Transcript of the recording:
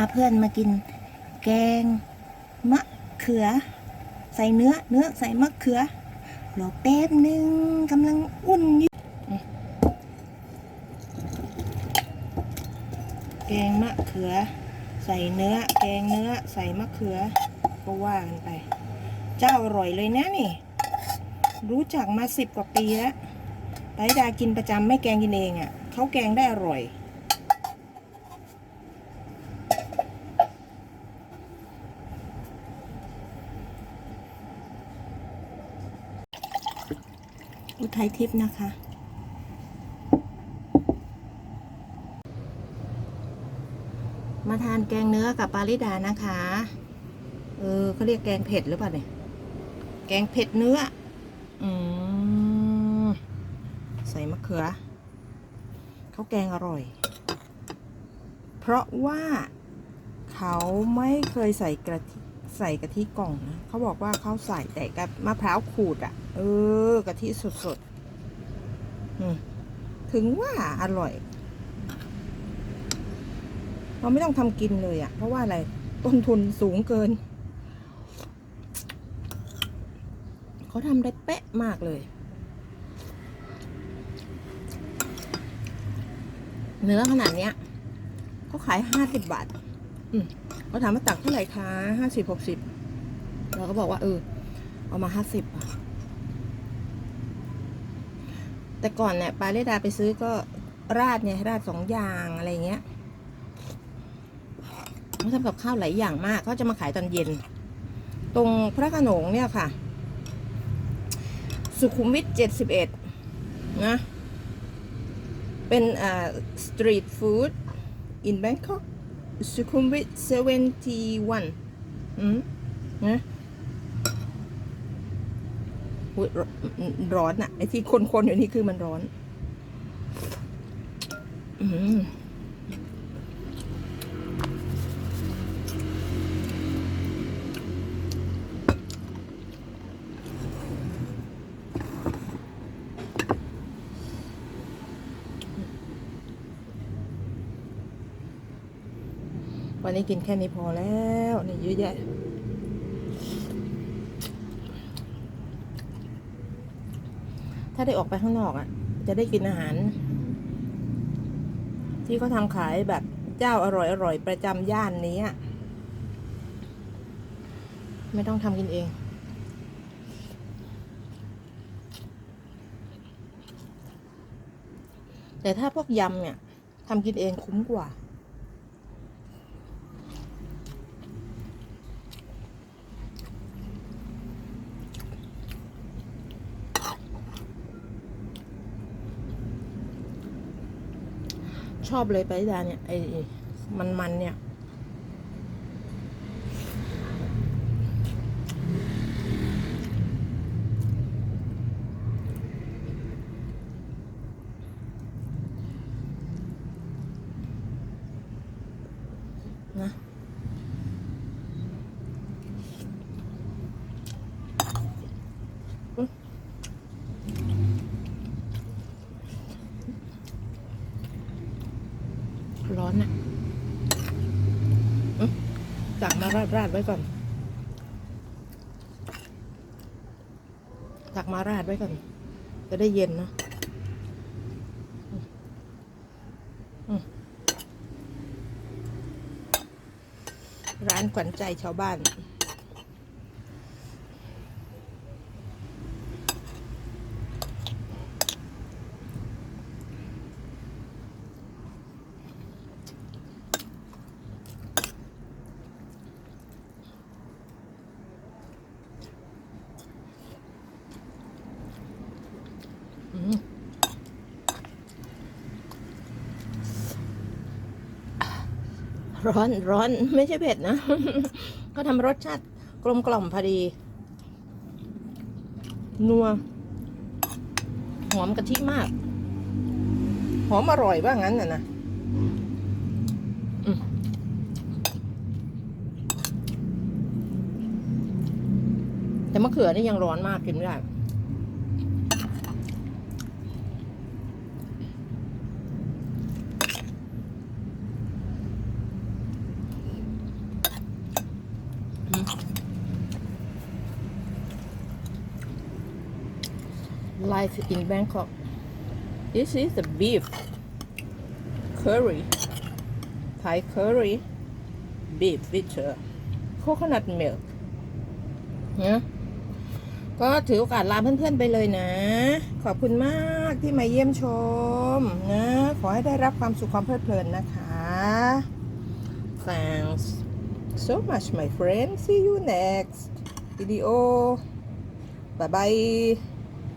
พาเพื่อนมากิน แกง มะเขือ ใส่เนื้อ เนื้อใส่มะเขือรอแป๊บหนึ่งกำลังอุ่นอยู่แกงมะเขือ ใส่เนื้อ แกงเนื้อ ใส่มะเขือ ก็ว่ากันไป เจ้าอร่อยเลยนะนี่ รู้จักมาสิบกว่าปีแล้วไปดากินประจำไม่แกงกินเองอะ่ะเขาแกงได้อร่อย อุทัยทิพย์นะคะ มาทานแกงเนื้อกับปาริดานะคะ เออเขาเรียกแกงเผ็ดหรือเปล่าเนี่ย แกงเผ็ดเนื้อ อืม ใส่มะเขือ เขาแกงอร่อย เพราะว่าเขาไม่เคยใส่กระเทิ ใส่กะทิกล่องนะเขาบอกว่าเขาใส่แต่กับมะพร้าวขูดอะ่ะ เออกะทิสดๆถึงว่าอร่อย เราไม่ต้องทำกินเลยอะ่ะ เพราะว่าอะไรต้นทุนสูงเกิน เขาทำได้เป๊ะมากเลย เนื้อขนาดเนี้ยเขาขายห้าสิบบาท อืม เขาถามว่าตักเท่าไหร่คะห้าสิบหกสิบเราก็บอกว่า เออ เอามาห้าสิบแต่ก่อนเนี่ยปาเลดาไปซื้อก็ราดไงราดสองอย่างอะไรเงี้ยเขาทำกับข้าวหลายอย่างมากเขาจะมาขายตอนเย็น ตรงพระโขนงเนี่ยค่ะ สุขุมวิทเจ็ดสิบเอ็ดนะ เป็นอ่าสตรีทฟู้ด in Bangkok สุขุมวิท71อืมนะอุ๊ยร้อนร้อนอะไอที่คนๆอยู่นี่คือมันร้อน อืม วันนี้กินแค่นี้พอแล้วนี่เยอะแยะถ้าได้ออกไปข้างนอกอะ่ะ จะได้กินอาหาร ที่เขาทำขายแบบเจ้าอร่อยอร่อยประจำย่านนี้อะไม่ต้องทำกินเองแต่ถ้าพวกยำเนี่ยทำกินเองคุ้มกว่า ชอบเลยไปดาเนี่ยไอ้มันมันเนี่ย นะ ร้อนนะอื้อตักมาราดราดๆไว้ก่อนตักมาราดไว้ก่อน จะได้เย็นนะร้านขวัญใจชาวบ้าน อืม ร้อนร้อนไม่ใช่เผ็ดนะ ก็ทำรสชาติกลมกล่อมพอดี นัว หอมกะทิมาก หอมอร่อยว่างั้นน่ะนะแต่มะเขือนี่ยังร้อนมากกินไม่ได้ life in Bangkok this is the beef curry Thai curry beef with uh, coconut milk นะก็ถือโอกาสลาเพื่อนๆไปเลยนะ ขอบคุณมากที่มาเยี่ยมชมนะ ขอให้ได้รับความสุขความเพลิดเพลินนะคะ thanks so much my friend see you next video bye bye